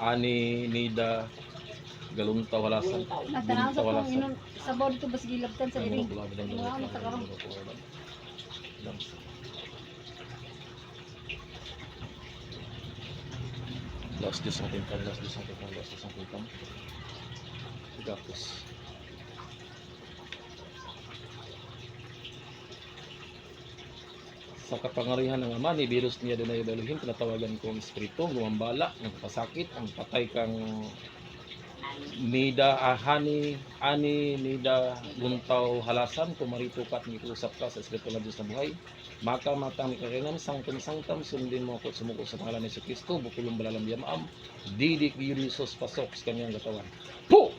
Ani, Nida, Galuntaw, Halasan. Natanaw sa Galuntaw, kung Halasan. inon sa board to bas gilabtan sa iring. sa karon. ang bulabid. Lang. Last Diyos ang timpang, last Diyos ang timpang, last Diyos ang timpang. Gapos. Sa kapangarihan ng Ama, ni virus niya din ay Elohim, tinatawagan ko ang Espiritu, gumambala, nagpasakit, ang patay kang Nida Ahani, Ani, Nida, Guntaw, Halasan, kumarito ka at ngikusap ka sa Espiritu ng Diyos na buhay. Maka matang kakaingan, sangtam sangtam, sundin mo ako at sumuko sa pangalan ni Kristo, bukulong balalam yamaam, didik yun Isos pasok sa kanyang katawan. Po!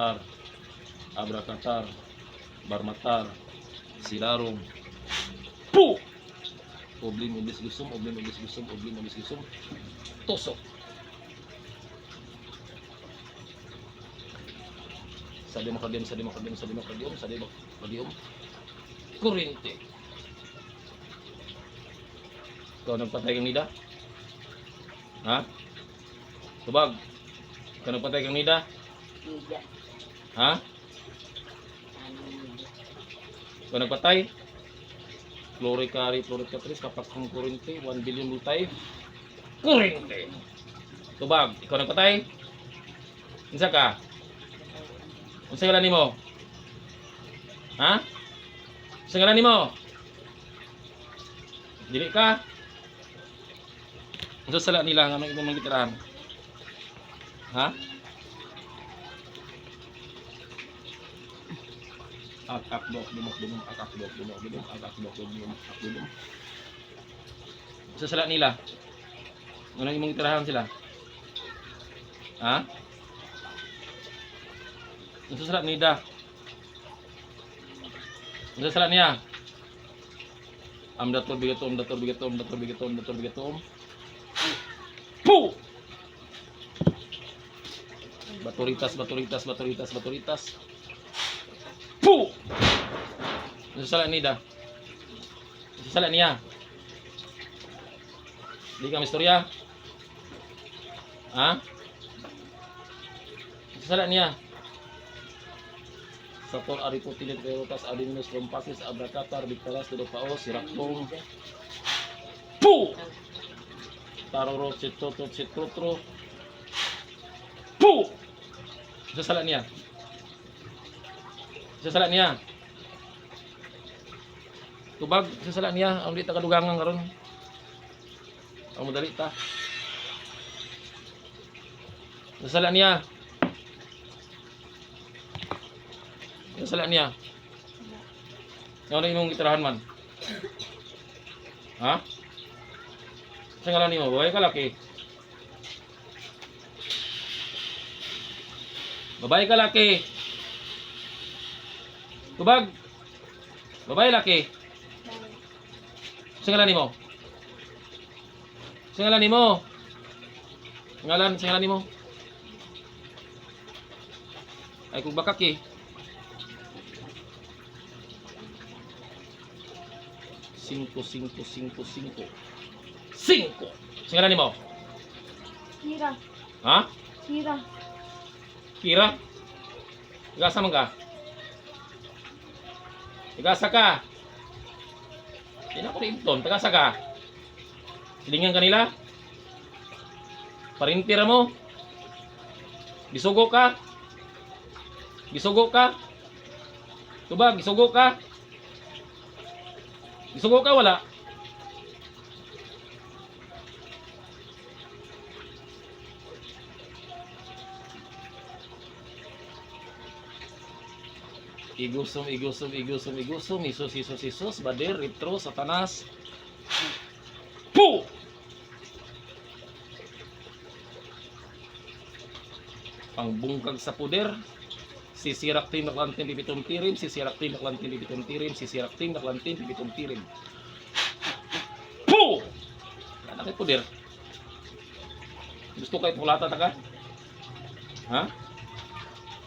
Atar. Abrakatar. Barmatar. Silarong. Po! Oblim ubis lusum, oblim ubis lusum, oblim ubis lusum. Tosok. Sa di makadium, sa di makadium, sa di makadium, sa di makadium. Kurente. Ikaw nagpatay kang nida? Ha? Tubag. Ikaw nagpatay kang nida? Tidak. Ha? Ano Ikaw nagpatay? Floricari, Floricatris, kapag kung kurente, 1 billion multay. Kurente. Tubag. Ikaw nagpatay? Isa ka? Unsa ngalan nimo? Ha? Unsa ngalan nimo? Dili ka? Unsa sala nila nga imong gitirahan? Ha? Akak dok dumok dumok akak dok dumok dumok akak dok dumok akak dumok. Unsa sala nila? Unang imong gitirahan sila? Ha? Unsa sala nida? Unsa sala niya? Am dator bigatom dator bigatom dator bigatom dator bigatom. Pu! Baturitas baturitas baturitas baturitas. Pu! Unsa sala nida? Unsa sala niya? Di ka istorya? Ha? Unsa sala niya? Sator aripotilit perotas adinus rompasis abrakatar biktaras tudopaos siraktong Pu! Taroro sitotot sitotro Pu! Sa sala niya. Sa sala niya. Tubag sa sala niya ang di ta kadugangan karon. Ang madali ta. Sa sala niya. Sa sala niya. Ano imong gitirahan man? Ha? Sa ngalan nimo, buhay ka laki. Babae ka laki. Tubag. Babae laki. Sa ngalan nimo? Sa ngalan nimo? Ngalan sa ngalan nimo? Ay kung bakak eh. Cinco, cinco, cinco, cinco. Cinco! Sa ngalan nimo? Sira, Ha? sira. Kira? Igasa man ka? Igasa ka? Na ko rin Tagasa ka? Silingan kanila? Parintira mo? Gisugo ka? Gisugo ka? Tuba, gisugo ka? Gisugo ka wala? Igusum, igusum, igusum, igusum, isus, isus, isus, badir, retro, satanas. Pu! pangbungkag sa puder, sisirak tin naklantin bibitong tirim, sisirak tin naklantin bibitong tirim, sisirak tin naklantin bibitong tirim. Puh! Anak kay puder. Gusto kay pulata ta ka? Ha?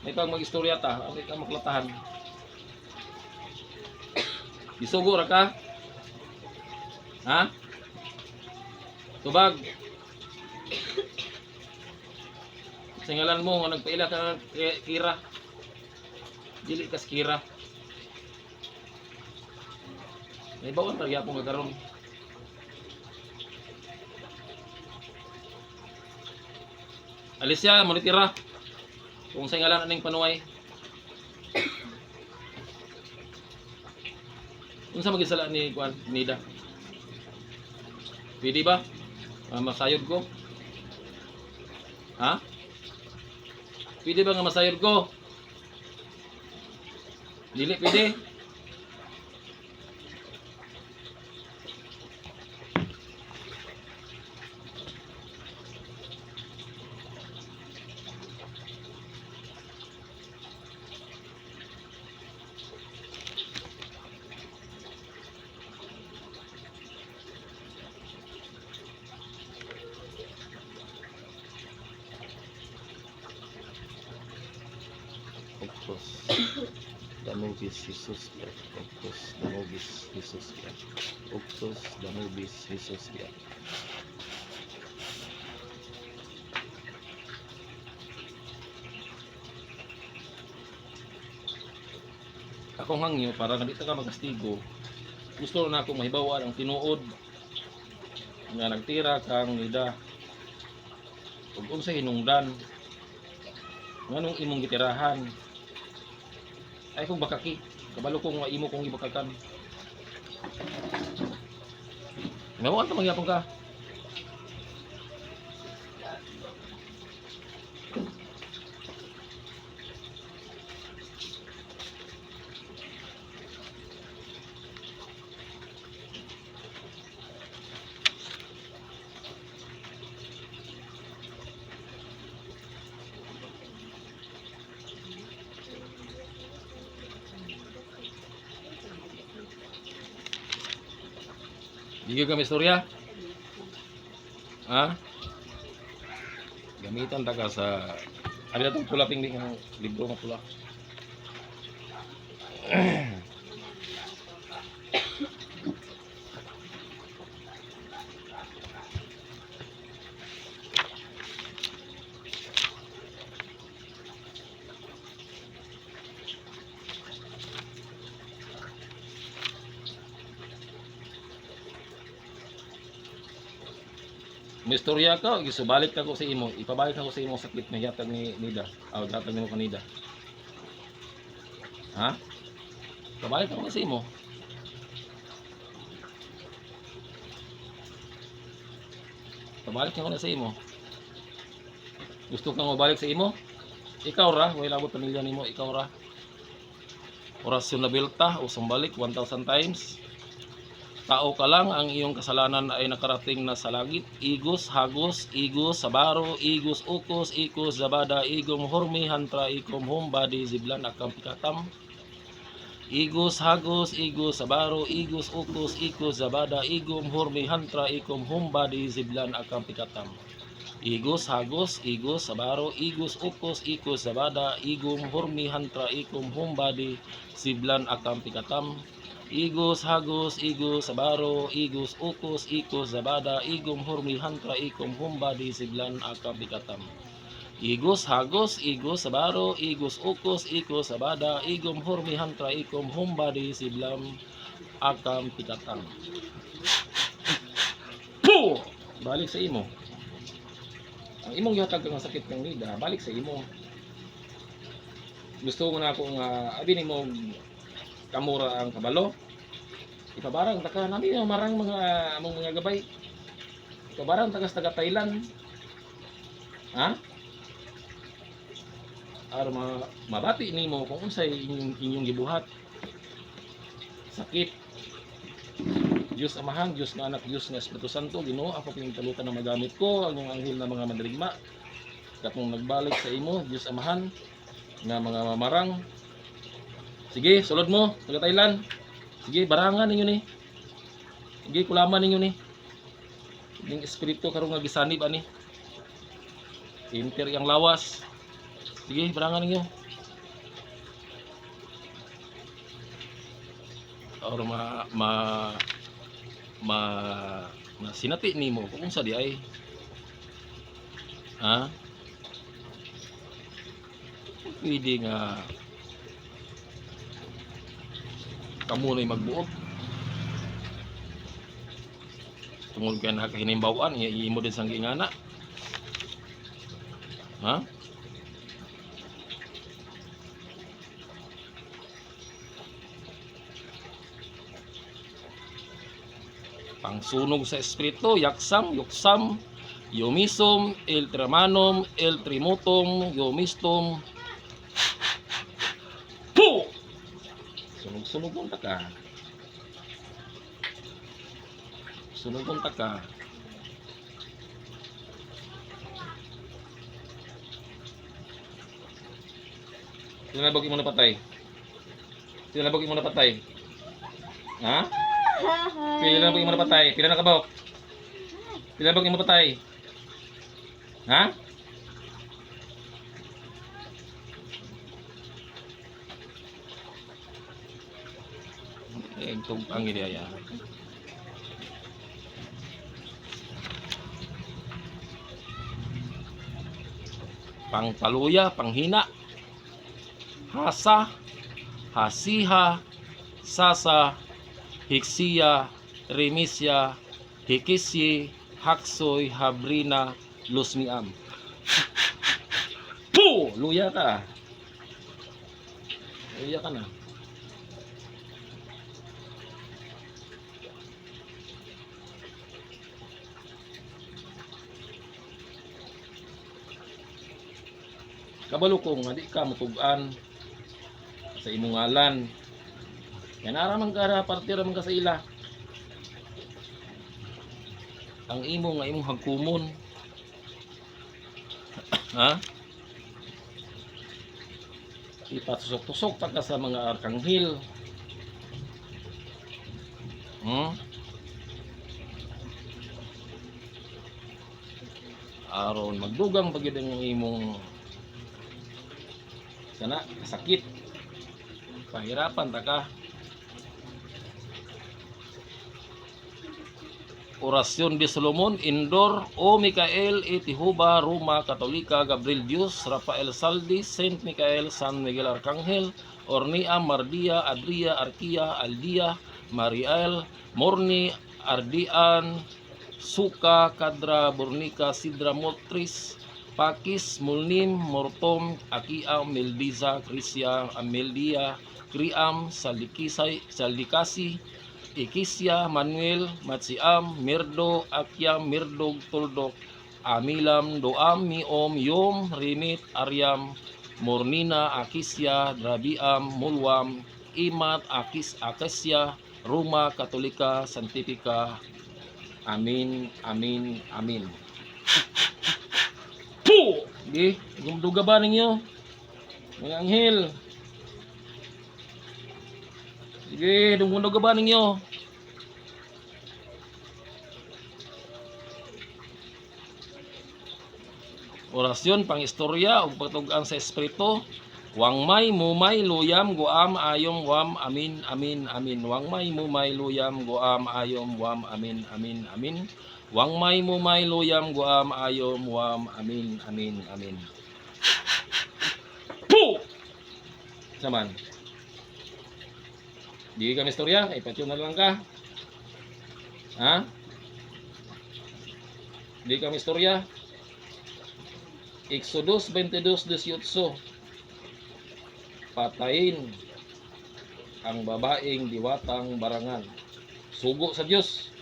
May kang mag-istorya ta, may kang maklatahan. Isugo ra ka? Ha? Tubag. Singalan mo nga nagpaila ka ki- kira. Dili kas kira. May bawang tagya po nga karon. Alicia, mo ni tira. Kung sa ngalan aning panuway. Unsa magisala ni Kwan Nida? Pwede ba? Ah, masayod ko? Ha? Pwede ba nga masayod ko? Dili pwede. Danubis Jesus Christ. Octos. Danubis Jesus Christ. Octos. Danubis Jesus Christ. Ako hangyo para nga di ta ka magastigo. Gusto na akong mahibawa ang tinuod nga nagtira kang nida ug unsa hinungdan nganong imong gitirahan ay kung bakaki kabalo kong imo kong ibakakan Ngawan ka magyapon ka Bigyan kami istorya. Ha? Gamitan ta sa ano itong pula pingling ang libro nga pula. Istorya ka, gisubalik ka ko sa imo, ipabalik ako sa imo sakit na yatag ni Nida. Aw datag nimo kanida. Ha? Pabalik ako sa imo. Pabalik ako na sa imo. Gusto kang mabalik sa imo? Ikaw ra, wala labot pamilya nimo, ikaw ra. Orasyon na bilta o sambalik 1000 times. Tao ka lang ang iyong kasalanan ay nakarating na sa langit. Igos, hagos, igos, sabaro, igos, ukos, ikos, zabada, igom, hormi, hantra, ikom, humbadi, ziblan, akam, pikatam. Igos, hagos, igos, sabaro, igos, ukos, ikos, zabada, igom, hormi, hantra, ikom, humbadi, ziblan, akam, pikatam. Igos, hagos, igos, sabaro, igos, ukos, ikos, zabada, igom, hormi, hantra, ikom, humbadi, ziblan, akam, pikatam. Igos, hagos, igos, sabaro, igos, ukos, ikos, zabada, igom, hurmi, hantra, ikom, humbadi, siblan, akam, bikatam. Igos, hagos, igos, sabaro, igos, ukos, ikos, sabada, igom, hurmi, hantra, ikom, humbadi, siblam, akam, bikatam. Puh! Balik sa imo. Ang imong yatag kang sakit kang nida, balik sa imo. Gusto mo na akong uh, abi ni mo kamura ang kabalo. Ipabarang taka nami marang mga among mga gabay. Ipabarang tagas taga Thailand. Ha? Ar ma mabati nimo kung unsay inyong, inyong gibuhat. Sakit. Diyos Amahan, Diyos na anak, Diyos na Espiritu Santo, Ginoo, ako pinagtalutan na magamit ko ang iyong anghel na mga mandirigma katong nagbalik sa imo Dios amahan nga mga mamarang sige sulod mo taga Thailand. Sige barangan ninyo ni. Sige kulaman ninyo ni. Ning espiritu karon nga gisanib ani inter yang lawas. Sige barangan ninyo. Or ma ma ma, ma sinati nimo kung sa di ay. Ha? Pwede nga kamo na magbuot tungod ka na kahinimbawan imo din sang gingana ha pangsunog sa espiritu, yaksam, yuksam, yomisum, eltramanum, eltrimutum, yomistum. Po! Taka. Sunog mong taka. Sino na bagay mo na mo napatay? Ha? Pila na ba yung napatay? Pila na kabok? Pila na ba yung napatay? Ha? Ito ang ideya. Pangpaluya, panghina, hasa, hasiha, sasa, Hiksiya, Remisya, Hikisye, Haksoy, Habrina, Lusmiam. Po! Luya ka. Luya ka na. Kabalo ko nga di ka mutugan sa imong yan ara man ka parte ra man ka sa ila. Ang imo nga imong hagkumon. ha? Ipatusok-tusok ta sa mga arkanghel. Hmm? Aron magdugang ang imong sana sakit. Pahirapan ta ka. Orasyon de Solomon, Indor, O Mikael, Etihuba, Roma, Katolika, Gabriel Dios, Rafael Saldi, Saint Michael, San Miguel Arcangel, Ornia, Mardia, Adria, Arkia, Aldia, Mariel, Morni, Ardian, Suka, Kadra, Burnika, Sidra, Motris, Pakis, Mulnim, Mortom, Akia, Meldiza, Krisya, Ameldia, Kriam, Salikisay, Salikasi, Ikisya, Manuel, Matsiam, Mirdo, Akyam, Mirdog, Tuldok, Amilam, Doam, Miom, Yom, Rimit, Aryam, Mornina, Akisya, Drabiam, Mulwam, Imat, Akis, Akasya, Roma, Katolika, Santifika. Amin, amin, amin. Po! Di, gumduga ba ninyo? Mga anghel. Sige, dumunog ba ninyo? Orasyon, pangistorya, ug patugan sa espiritu. Wangmay, mumay, luyam, guam, ayom, wam, amin, amin, amin. Wangmay, mumay, luyam, guam, ayom, wam, amin, amin, amin. Wangmay, mumay, luyam, guam, ayom, wam, amin, amin, amin. Po! Saman. Di kami istorya, ipatyo na lang ka. Ha? Di kami istorya. Exodus 22:18. Patayin ang babaeng diwatang barangan. Sugo sa Dios.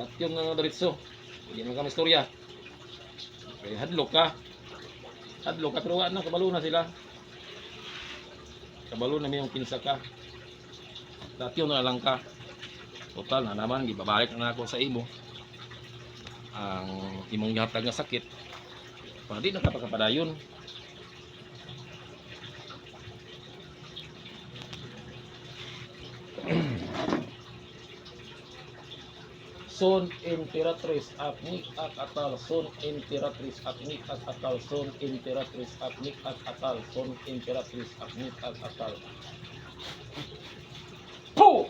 Batyong nga diretso. Hindi man kami istorya. Kaya hadlok ka. Hadlok ka pero na kabalo na sila. Kabalo na may yung kinsa ka. Datyo na lang ka. Total na naman, gibabalik na ako sa imo. ang imong gihatag nga sakit di nakapagkapadayon Son Imperatriz Aknik at Atal. Son Imperatriz Aknik at Atal. Son Imperatriz Aknik at Atal. Son Imperatriz Aknik at Atal. Po!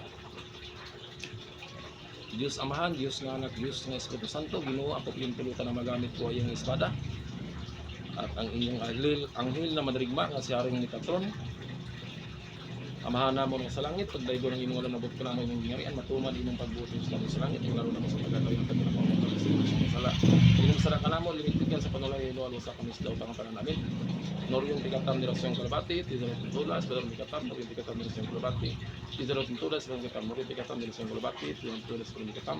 Diyos Amahan, Diyos nga anak, Diyos nga Espiritu Santo, Ginoo ako pilimpilitan na magamit ko ay iyong espada. At ang inyong anghel, anghel na madarigma nga si Haring ni Patron Amahan mo nga sa langit, pagdaygo ng inyong alam na ko na mo inyong gingarian, matuman imong pagbuti sa langit sa langit, kung lalo na mo sa pagkakawin ng kanyang pamamagal sa inyong sala. Kung masara ka na mo, limitig sa panulay ilo alo sa kamis daw tangang panan namin. Nor yung tikatam ni Rasyong Kalabati, tizarot ng tulas, pero yung tikatam, nor yung tikatam ni Rasyong Kalabati, tizarot ng pero yung tikatam, nor yung tikatam ni Rasyong Kalabati, tizarot ng pero yung.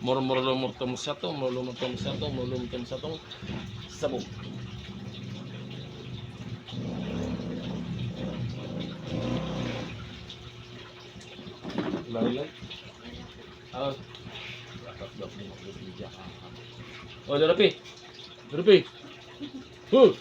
Murmurlo murtum sato, murlo murtum sato, murlo murtum satong sabog. Lain Ah. Oh, Darapi. Darapi. Huh.